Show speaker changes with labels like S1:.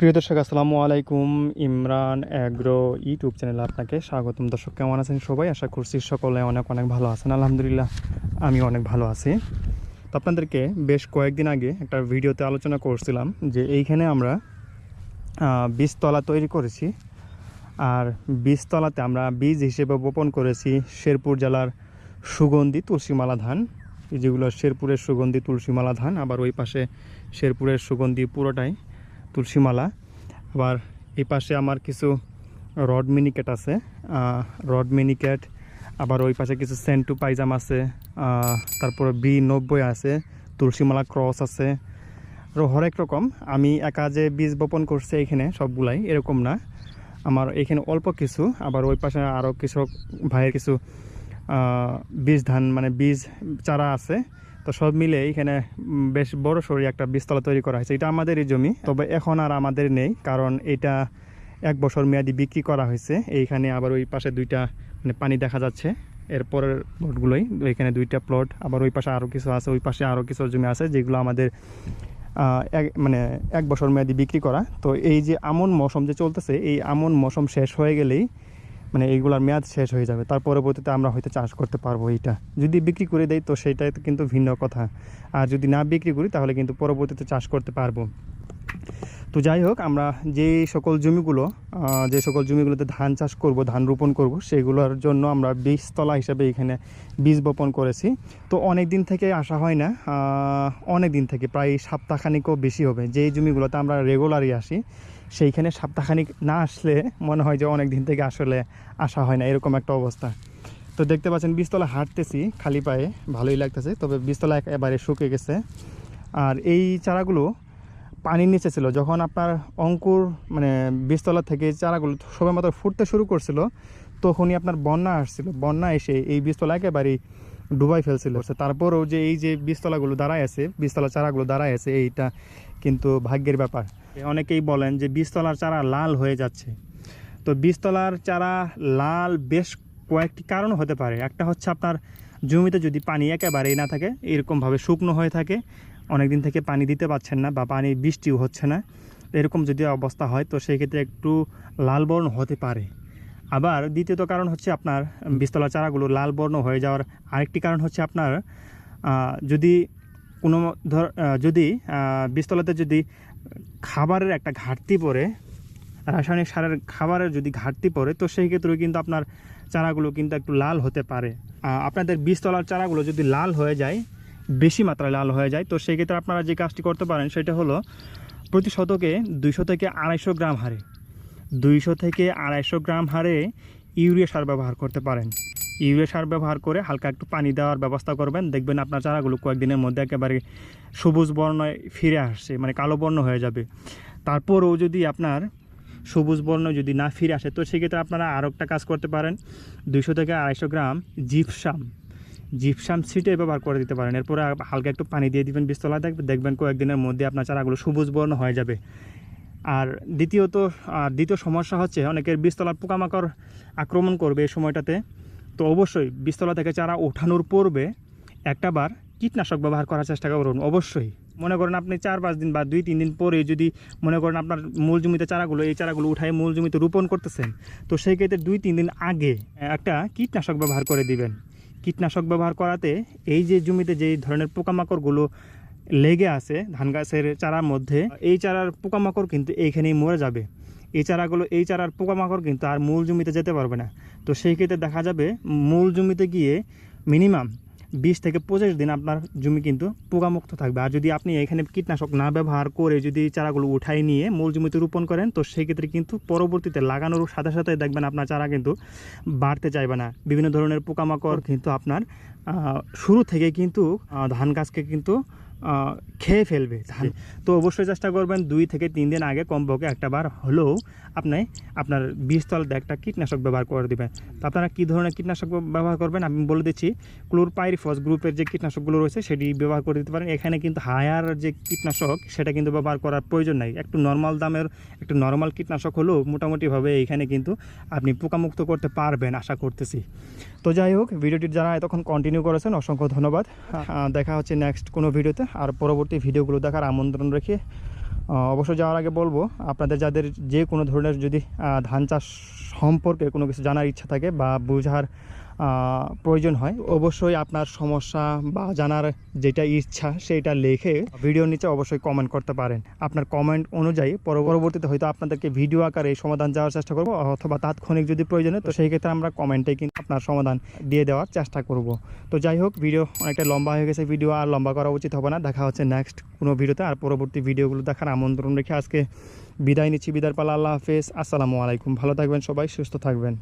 S1: প্রিয় দর্শক, আসসালামু আলাইকুম। ইমরান অ্যাগ্রো ইউটিউব চ্যানেলে আপনাকে স্বাগতম। দর্শক, কেমন আছেন সবাই? আশা করছি সকলে অনেক অনেক ভালো আছেন। আলহামদুলিল্লাহ আমি অনেক ভালো আছি। তো আপনাদেরকে বেশ কয়েকদিন আগে একটা ভিডিওতে আলোচনা করছিলাম যে এইখানে আমরা বীজতলা তৈরি করেছি। আর বীজতলাতে আমরা বীজ হিসেবে বপন করেছি শেরপুর জেলার সুগন্ধি তুলসীমালা ধান। যেগুলো শেরপুরের সুগন্ধি তুলসীমালা ধান, আবার ওই পাশে শেরপুরের সুগন্ধি পুরোটাই। তুলসীমালা। আবার এই পাশে আমার কিছু রড মিনিকেট আছে। রড মিনিকেট, আবার ওই পাশে কিছু সেন্টু পাইজাম আছে। তারপরে বি নব্বই আছে, তুলসীমালা ক্রস আছে। আরও হরেক রকম। আমি একা যে বীজ বপন করছি এখানে সবগুলাই, এরকম না। আমার এখানে অল্প কিছু, আবার ওই পাশে আরও কৃষক ভাইয়ের কিছু বীজ ধান মানে বীজ চারা আছে। তো সব মিলে এখানে বেশ বড় সড়ি একটা বীজতলা তৈরি করা হয়েছে। এটা আমাদেরই জমি, তবে এখন আর আমাদের নেই, কারণ এটা এক বছর মেয়াদি বিক্রি করা হয়েছে। এইখানে আবার ওই পাশে দুইটা মানে পানি দেখা যাচ্ছে এরপরের প্লটগুলোই এখানে দুইটা প্লট আবার ওই পাশে আরও কিছু আছে, ওই পাশে আরও কিছু জমি আছে, যেগুলো আমাদের এক মানে এক বছর মেয়াদি বিক্রি করা। তো এই যে আমন মৌসুম যে চলতেছে, এই আমন মৌসুম শেষ হয়ে গেলেই মানে এইগুলার মেয়াদ শেষ হয়ে যাবে। তার পরবর্তীতে আমরা হয়তো চাষ করতে পারব এইটা। যদি বিক্রি করে দেয় তো সেটাই তো কিন্তু ভিন্ন কথা। আর যদি না বিক্রি করি তাহলে কিন্তু পরবর্তীতে চাষ করতে পারব। তো যাই হোক, আমরা যে সকল জমিগুলো যে সকল জমিগুলোতে ধান চাষ করব, ধান রোপণ করব, সেগুলোর জন্য আমরা বীজতলা হিসাবে এখানে বীজ বপন করেছি। তো অনেক দিন থেকে আসা হয় না অনেক দিন থেকে, প্রায় সপ্তাহখানিকও বেশি হবে। যেই জমিগুলোতে আমরা রেগুলারই আসি সেইখানে সপ্তাহখানিক না আসলে মনে হয় যে অনেক দিন থেকে আসলে আসা হয় না, এরকম একটা অবস্থা। তো দেখতে পাচ্ছেন, বীজতলা হাঁটতেছি, খালি পায়ে, ভালোই লাগতেছে, তবে বীজতলা একেবারে শুকে গেছে। আর এই চারাগুলো পানির নিচে ছিল, যখন আপনার অঙ্কুর মানে বীজতলা থেকে চারাগুলো সবেমাত্র ফুটতে শুরু করছিল, তখনই আপনার বন্যা আসছিল। বন্যা এসে এই বীজতলা একেবারেই ডুবাই ফেলছিল। তারপরেও যে এই যে বীজতলাগুলো দাঁড়ায় আছে, বীজতলা চারাগুলো দাঁড়ায় আছে, এইটা কিন্তু ভাগ্যের ব্যাপার। অনেকেই বলেন যে বীজতলার চারা লাল হয়ে যাচ্ছে। তো বীজতলার চারা লাল বেশ কয়েকটি কারণ হতে পারে। একটা হচ্ছে আপনার জমিতে যদি পানি একেবারেই না থাকে, এরকমভাবে শুকনো হয়ে থাকে অনেক দিন থেকে পানি দিতে পারছেন না বা পানি বৃষ্টিও হচ্ছে না, এরকম যদি অবস্থা হয়, তো সেই ক্ষেত্রে একটু লাল বর্ণ হতে পারে। আবার দ্বিতীয়ত কারণ হচ্ছে আপনার বীজতলা চারাগুলো লাল বর্ণ হয়ে যাওয়ার আরেকটি কারণ হচ্ছে আপনার যদি কোনো ধর যদি বিস্তলাতে যদি খাবারের একটা ঘাটতি পড়ে, রাসায়নিক সারের খাবারের যদি ঘাটতি পড়ে, তো সেই ক্ষেত্রেও কিন্তু আপনার চারাগুলো কিন্তু একটু লাল হতে পারে। আপনাদের বীজতলার চারাগুলো যদি লাল হয়ে যায়, বেশি মাত্রায় লাল হয়ে যায়, তো সেই ক্ষেত্রে আপনারা যে কাজটি করতে পারেন, সেটা হলো প্রতি শতকে দুইশো থেকে আড়াইশো গ্রাম হারে দুইশো থেকে আড়াইশো গ্রাম হারে ইউরিয়া সার ব্যবহার করতে পারেন। ইউরিয়া সার ব্যবহার করে হালকা একটু পানি দেওয়ার ব্যবস্থা করবেন। দেখবেন আপনার চারাগুলো কয়েকদিনের মধ্যে একেবারে সবুজ বর্ণয় ফিরে আসছে মানে কালো বর্ণ হয়ে যাবে। তারপরেও যদি আপনার সবুজ বর্ণ যদি না ফিরে আসে, তো সেক্ষেত্রে আপনারা আরও একটা কাজ করতে পারেন। দুইশো থেকে আড়াইশো গ্রাম জিপসাম। জিপসাম ছিটে ব্যবহার করে দিতে পারেন। এরপরে হালকা একটু পানি দিয়ে দিবেন, বিস্তলা দেখবেন দেখবেন কয়েকদিনের মধ্যে আপনার চারাগুলো সবুজ বর্ণ হয়ে যাবে। আর দ্বিতীয়ত আর দ্বিতীয় সমস্যা হচ্ছে অনেকের বীজতলার পোকামাকড় আক্রমণ করবে এই সময়টাতে। তো অবশ্যই বীজতলা থেকে চারা ওঠানোর পূর্বে একটা বার কীটনাশক ব্যবহার করার চেষ্টা করুন, অবশ্যই। মনে করেন আপনি চার, পাঁচ দিন বা দুই, তিন দিন পরে যদি মনে করেন আপনার মূল জমিতে চারাগুলো, এই চারাগুলো উঠায় মূল জমিতে রোপণ করতেছেন, তো সেই ক্ষেত্রে দুই, তিন দিন আগে একটা কীটনাশক ব্যবহার করে দিবেন। কীটনাশক ব্যবহার করাতে এই যে জমিতে যেই ধরনের পোকামাকড়গুলো লেগে আছে ধান গাছের চারার মধ্যে। এই চারার পোকামাকড় কিন্তু এইখানেই মরে যাবে। এই চারাগুলো, এই চারার পোকামাকড় কিন্তু আর মূল জমিতে যেতে পারবে না। তো সেই ক্ষেত্রে দেখা যাবে মূল জমিতে গিয়ে মিনিমাম বিশ থেকে পঁচিশ দিন আপনার জমি কিন্তু পোকামুক্ত থাকবে। আর যদি আপনি এখানে কীটনাশক না ব্যবহার করে যদি চারাগুলো উঠাই নিয়ে মূল জমিতে রোপণ করেন, তো সেই ক্ষেত্রে কিন্তু পরবর্তীতে লাগানোর সাথে সাথে দেখবেন আপনার চারা কিন্তু বাড়তে চাইবে না। বিভিন্ন ধরনের পোকামাকড় কিন্তু আপনার শুরু থেকে কিন্তু ধান গাছকে কিন্তু খেয়ে ফেলবে ধান তো অবশ্যই চেষ্টা করবেন দুই থেকে তিন দিন আগে কমপক্ষে একটা বার হলেও আপনি আপনার বীজতলাতে একটা কীটনাশক ব্যবহার করে দেবেন। তো আপনারা কী ধরনের কীটনাশক ব্যবহার করবেন? আমি বলে দিচ্ছি, ক্লোরপাইরিফস গ্রুপের যে কীটনাশকগুলো রয়েছে সেটি ব্যবহার করে দিতে পারেন। এখানে কিন্তু হায়ার যে কীটনাশক সেটা কিন্তু ব্যবহার করার প্রয়োজন নাই। একটু নর্মাল দামের, একটু নর্মাল কীটনাশক হলেও মোটামুটিভাবে এখানে কিন্তু আপনি পোকামুক্ত করতে পারবেন আশা করতেছি। তো যাই হোক, ভিডিওটি যারা এতক্ষণ কন্টিনিউ করেছেন, অসংখ্য ধন্যবাদ। দেখা হচ্ছে নেক্সট কোনো ভিডিওতে। আর পরবর্তী ভিডিওগুলো দেখার আমন্ত্রণ রেখে অবশ্য যাওয়ার আগে বলব, আপনাদের যাদের যে কোনো ধরনের যদি ধান চাষ সম্পর্কে কোনো কিছু জানার ইচ্ছা থাকে বা বোঝার প্রয়োজন হয়। অবশ্যই আপনার সমস্যা বা জানার যেটা ইচ্ছা সেটা লিখে ভিডিওর নিচে অবশ্যই কমেন্ট করতে পারেন। আপনার কমেন্ট অনুযায়ী পর- পরবর্তীতে হয়তো আপনাদেরকে ভিডিও আকারে সমাধান যাওয়ার চেষ্টা করব, অথবা তাৎক্ষণিক যদি প্রয়োজন হয় তো সেই ক্ষেত্রে আমরা কমেন্টে কিন্তু আপনার সমাধান দিয়ে দেওয়ার চেষ্টা করব। তো যাই হোক ভিডিও অনেকটা লম্বা হয়ে গেছে ভিডিও আর লম্বা করা উচিত হবে না। দেখা হচ্ছে নেক্সট কোনো ভিডিওতে আর পরবর্তী ভিডিওগুলো দেখার আমন্ত্রণ রেখে আজকে বিদায় নিচ্ছি বিদায় পালা, আল্লাহ হাফেজ। আসসালামু আলাইকুম। ভালো থাকবেন সবাই, সুস্থ থাকবেন।